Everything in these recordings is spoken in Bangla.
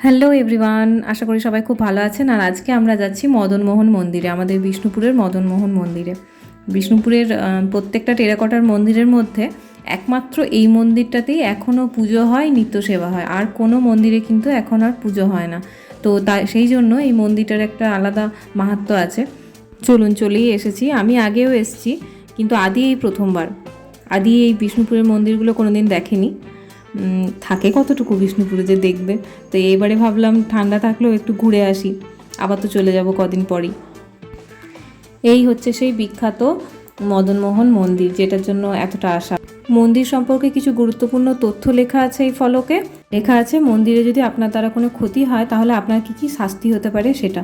হ্যালো এভরিওয়ান আশা করি সবাই খুব ভালো আছেন। আর আজকে আমরা যাচ্ছি মদনমোহন মন্দিরে আমাদের বিষ্ণুপুরের মদনমোহন মন্দিরে। বিষ্ণুপুরের প্রত্যেকটা টেরাকটার মন্দিরের মধ্যে একমাত্র এই মন্দিরটাতেই এখনও পুজো হয় নিত্য সেবা হয়। আর কোনো মন্দিরে কিন্তু এখন আর পুজো হয় না। তো তাই সেই জন্য এই মন্দিরটার একটা আলাদা মাহাত্ম্য আছে। চলুন চলেই এসেছি। আমি আগেও এসেছি কিন্তু আদি এই প্রথমবার। আদি এই বিষ্ণুপুরের মন্দিরগুলো কোনোদিন দেখেনি। উম, থাকে কতটুকু বিষ্ণুপুরে যে দেখবে। তো এবারে ভাবলাম ঠান্ডা থাকলেও একটু ঘুরে আসি। আবার তো চলে যাব কদিন পরই। এই হচ্ছে সেই বিখ্যাত মদনমোহন মন্দির, যেটার জন্য এতটা আশা। মন্দির সম্পর্কে কিছু গুরুত্বপূর্ণ তথ্য লেখা আছে এই ফলকে। লেখা আছে, মন্দিরে যদি আপনার দ্বারা কোনো ক্ষতি হয়, তাহলে আপনার কি কি শাস্তি হতে পারে সেটা।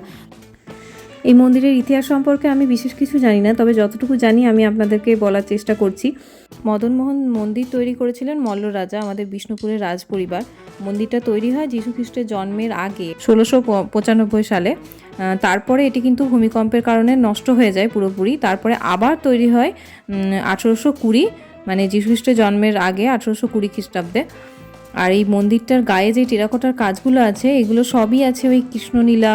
এই মন্দিরের ইতিহাস সম্পর্কে আমি বিশেষ কিছু জানি না, তবে যতটুকু জানি আমি আপনাদেরকে বলার চেষ্টা করছি। মদনমোহন মন্দির তৈরি করেছিলেন মল্ল রাজা, আমাদের বিষ্ণুপুরের রাজ পরিবার মন্দিরটা তৈরি হয় খ্রিস্টের জন্মের আগে, ষোলোশো পঁচানব্বই সালে। তারপরে এটি কিন্তু ভূমিকম্পের কারণে নষ্ট হয়ে যায় পুরোপুরি। তারপরে আবার তৈরি হয় আঠেরোশো কুড়ি মানে যীশু খ্রিস্টের জন্মের আগে আঠেরোশো কুড়ি খ্রিস্টাব্দে। আর এই মন্দিরটার গায়ে যে টেরাকোটার কাজগুলো আছে, এগুলো সবই আছে ওই কৃষ্ণলীলা,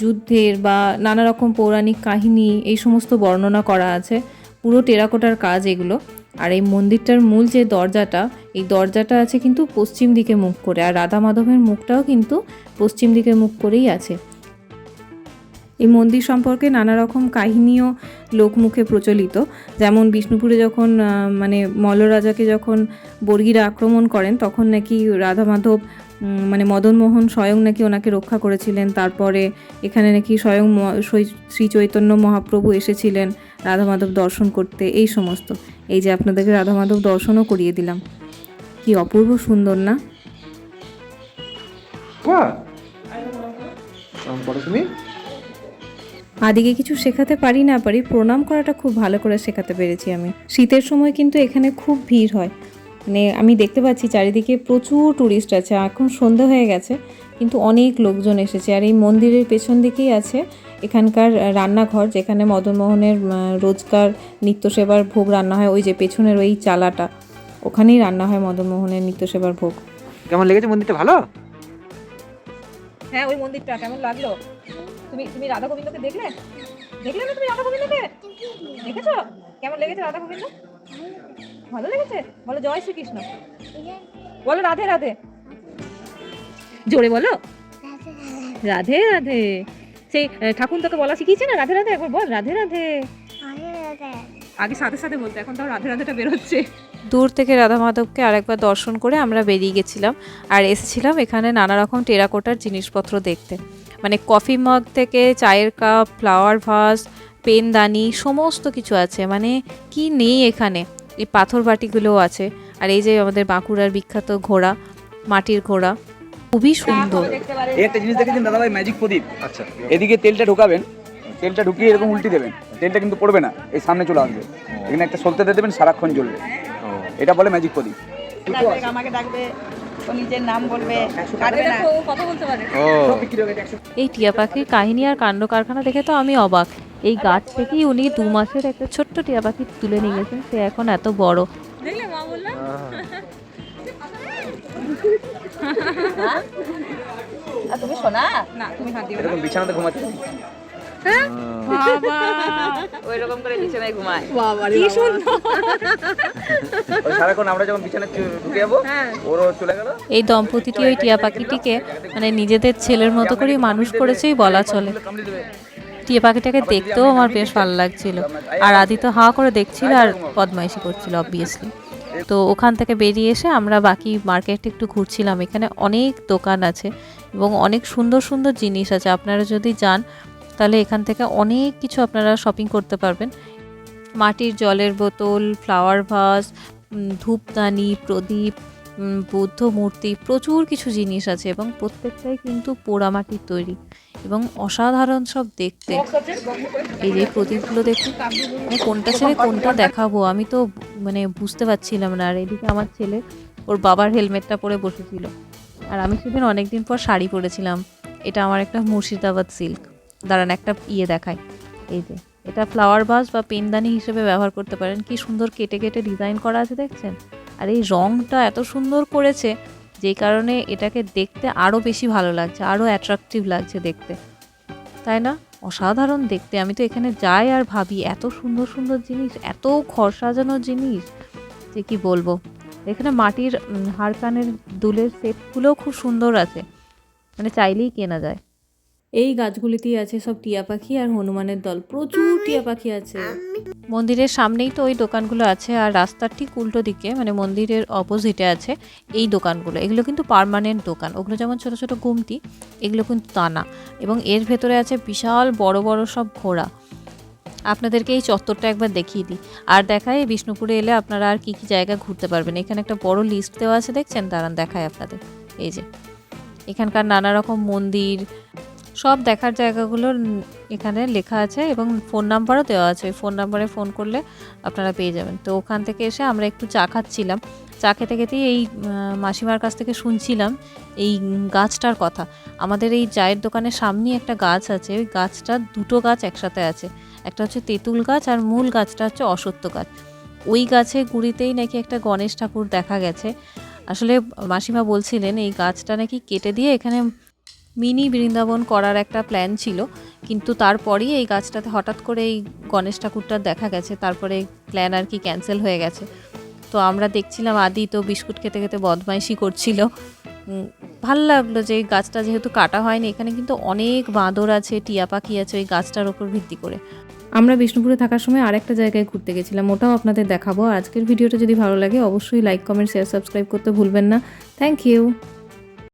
যুদ্ধের বা নানা রকম পৌরাণিক কাহিনী, এই সমস্ত বর্ণনা করা আছে। পুরো টেরাকোটার কাজ এগুলো। আর এই মন্দিরটার মূল যে দরজাটা, এই দরজাটা আছে কিন্তু পশ্চিম দিকে মুখ করে, আর রাধা মাধবের মুখটাও কিন্তু পশ্চিম দিকে মুখ করেই আছে। এই মন্দির সম্পর্কে নানা রকম কাহিনীও লোকমুখে প্রচলিত। যেমন বিষ্ণুপুরে যখন মানে মল্ল রাজাকে যখন বর্গীরা আক্রমণ করেন, তখন নাকি রাধা মাধব মানে মদনমোহন স্বয়ং নাকি ওনাকে রক্ষা করেছিলেন। তারপরে এখানে নাকি স্বয়ং শ্রী- চৈতন্য মহাপ্রভু এসেছিলেন রাধা মাধব দর্শন করতে। এই সমস্ত। এই যে আপনাদেরকে রাধা মাধব দর্শনও করিয়ে দিলাম। কি অপূর্ব সুন্দর না? তুমি আদিকে কিছু শেখাতে পারি না পারি, প্রণাম করাটা খুব ভালো করে শেখাতে পেরেছি আমি। শীতের সময় কিন্তু এখানে খুব ভিড় হয়। মানে আমি দেখতে পাচ্ছি চারিদিকে প্রচুর টুরিস্ট আছে, এখন সন্ধে হয়ে গেছে, কিন্তু অনেক লোকজন এসেছে। আর এই মন্দিরের পেছন দিকেই আছে এখানকার রান্নাঘর, যেখানে মদনমোহনের রোজকার নিত্য সেবার ভোগ রান্না হয়, ওই যে পেছনের ওই চালাটা। ওখানেই রান্না হয় মদনমোহনের নিত্য সেবার ভোগ। কেমন লেগেছে মন্দিরটা, ভালো? হ্যাঁ ওই মন্দিরটা কেমন লাগল? তুমি তুমি রাধা গোবিন্দকে দেখলে? দেখলে না তুমি রাধা গোবিন্দকে দেখেছ? কেমন লেগেছে রাধা গোবিন্দ ভালো লেগেছে? বলো জয় শ্রীকৃষ্ণ। বলো রাধে রাধে। জোরে বলো। রাধে রাধে। সেই ঠাকুর তোকে বলা শিখিয়েছে না? রাধে রাধে একবার বল রাধে রাধে। আগে সাথে সাথে বলতে এখন তাও রাধে রাধেটা বেরোচ্ছে। দূর থেকে রাধা মাধবকে আরেকবার দর্শন করে আমরা বেরিয়ে গেছিলাম আর এসেছিলাম এখানে নানা রকম টেরাকোটার জিনিসপত্র দেখতে। মানে কফি মগ থেকে চায়ের কাপ ফ্লাওয়ার ভাস পেনদানি সমস্ত কিছু আছে। মানে কি নেই এখানে? এই পাথর বাটিগুলোও আছে। আর এই যে আমাদের বাঁকুড়ার বিখ্যাত ঘোড়া মাটির ঘোড়া খুবই সুন্দর। একটা জিনিস দেখেছেন দাদা ভাই ম্যাজিক প্রদীপ। আচ্ছা। এদিকে তেলটা ঢোকাবেন। তেলটা ঢুকিয়ে এরকম উল্টি দেবেন। তেলটা কিন্তু পড়বে না। এই সামনে চলে আসবে। এখানে একটা সলতে দিয়ে দেবেন সারাক্ষণ জ্বলবে। এটা বলে ম্যাজিক প্রদীপ আমাকে ডাকবে নিজের নাম বলবে কাটবে না। ও। এই টিয়া পাখির কাহিনী আর কাণ্ড কারখানা দেখে তো আমি অবাক। এই গাছ থেকেই উনি দু মাসের একটা ছোট্ট টিয়া পাখি তুলে নিয়ে গেছেন সে এখন এত বড়। আর তুমি শোনা না তুমি হাত দিবে এরকম বিছানাতে ঘুমাচ্ছে ওই রকম করে বিছানায় ঘুমায়। ওই সারাক্ষণ আমরা যখন বিছানায় ঢুকে যাব ওরও চলে গেল। এই দম্পতিটি ওই টিয়া পাখিটিকে মানে নিজেদের ছেলের মতো করেই মানুষ করেছেই বলা চলে। টিয়া পাখিটাকে দেখতেও আমার বেশ ভালো লাগছিল। আর আদি তো হা করে দেখছিল আর বদমাইশি করছিল অবভিয়াসলি তো ওখান থেকে বেরিয়ে এসে আমরা বাকি মার্কেটে একটু ঘুরছিলাম। এখানে অনেক দোকান আছে এবং অনেক সুন্দর সুন্দর জিনিস আছে। আপনারা যদি যান তাহলে এখান থেকে অনেক কিছু আপনারা শপিং করতে পারবেন। মাটির জলের বোতল ফ্লাওয়ার ভাস ধূপদানি, প্রদীপ বৌদ্ধ মূর্তি, প্রচুর কিছু জিনিস আছে এবং প্রত্যেকটাই কিন্তু পোড়ামাটির তৈরি এবং অসাধারণ সব দেখতে। এই যে প্রদীপগুলো দেখুন মানে কোনটা ছেড়ে কোনটা দেখাবো আমি তো মানে বুঝতে পারছিলাম না। আর এদিকে আমার ছেলে, ওর বাবার হেলমেটটা পরে বসেছিল। আর আমি সেদিন অনেকদিন পর শাড়ি পরেছিলাম। এটা আমার একটা মুর্শিদাবাদ সিল্ক দাঁড়ান একটা ইয়ে দেখায় এই যে এটা ফ্লাওয়ার ভাস বা পেনদানি হিসেবে ব্যবহার করতে পারেন। কি সুন্দর কেটে কেটে ডিজাইন করা আছে দেখছেন? আর এই রংটা এত সুন্দর করেছে যেই কারণে এটাকে দেখতে আরও বেশি ভালো লাগছে আরও অ্যাট্রাকটিভ লাগছে দেখতে। তাই না? অসাধারণ দেখতে। আমি তো এখানে যাই আর ভাবি এত সুন্দর সুন্দর জিনিস এত ঘর সাজানো জিনিস যে কি বলব? এখানে মাটির উম, হাড়কানের দুলের সেটগুলোও খুব সুন্দর আছে। মানে চাইলেই কেনা যায়। এই গাছগুলিতেই আছে সব টিয়া পাখি আর হনুমানের দল। প্রচুর টিয়া পাখি আছে। মন্দিরের সামনেই তো ওই দোকানগুলো আছে আর রাস্তার ঠিক উল্টো দিকে মানে মন্দিরের অপোজিটে আছে এই দোকানগুলো। এগুলো কিন্তু পার্মানেন্ট দোকান। ওগুলো যেমন ছোট ছোট গুমটি, এগুলো কিন্তু তা না এবং এর ভেতরে আছে বিশাল বড় বড় সব ঘোড়া। আপনাদেরকে এই চত্বরটা একবার দেখিয়ে দিই। আর দেখায় বিষ্ণুপুরে এলে আপনারা আর কি কি জায়গা ঘুরতে পারবেন। এখানে একটা বড় লিস্ট দেওয়া আছে, দেখছেন? দাঁড়ান, দেখায় আপনাদের। এই যে, এখানকার নানা রকম মন্দির সব দেখার জায়গাগুলোর এখানে লেখা আছে এবং ফোন নাম্বারও দেওয়া আছে। ফোন নাম্বারে ফোন করলে আপনারা পেয়ে যাবেন। তো ওখান থেকে এসে আমরা একটু চা খাচ্ছিলাম। চা খেতে খেতেই এই মাসিমার কাছ থেকে শুনছিলাম এই গাছটার কথা। আমাদের এই চায়ের দোকানের সামনেই একটা গাছ আছে। ওই গাছটা দুটো গাছ একসাথে আছে। একটা হচ্ছে তেঁতুল গাছ আর মূল গাছটা হচ্ছে অসত্য গাছ। ওই গাছে গুড়িতেই নাকি একটা গণেশ ঠাকুর দেখা গেছে। আসলে মাসিমা বলছিলেন, এই গাছটা নাকি কেটে দিয়ে এখানে মিনি বৃন্দাবন করার একটা প্ল্যান ছিল, কিন্তু তারপরেই এই গাছটাতে হঠাৎ করে এই গণেশ ঠাকুরটা দেখা গেছে, তারপরে প্ল্যান আর কি ক্যান্সেল হয়ে গেছে। তো আমরা দেখছিলাম আদি তো বিস্কুট খেতে খেতে বদমাইশি করছিল। ভালো লাগল যে গাছটা যেহেতু কাটা হয়নি, এখানে কিন্তু অনেক বাঁদর আছে, টিয়া পাখি আছে ওই গাছটার ওপর ভিত্তি করে। আমরা বিষ্ণুপুরে থাকার সময় আরেকটা জায়গায় ঘুরতে গেছিলাম, ওটাও আপনাদের দেখাবো। আজকের ভিডিওটা যদি ভালো লাগে, অবশ্যই লাইক কমেন্ট শেয়ার সাবস্ক্রাইব করতে ভুলবেন না। Thank you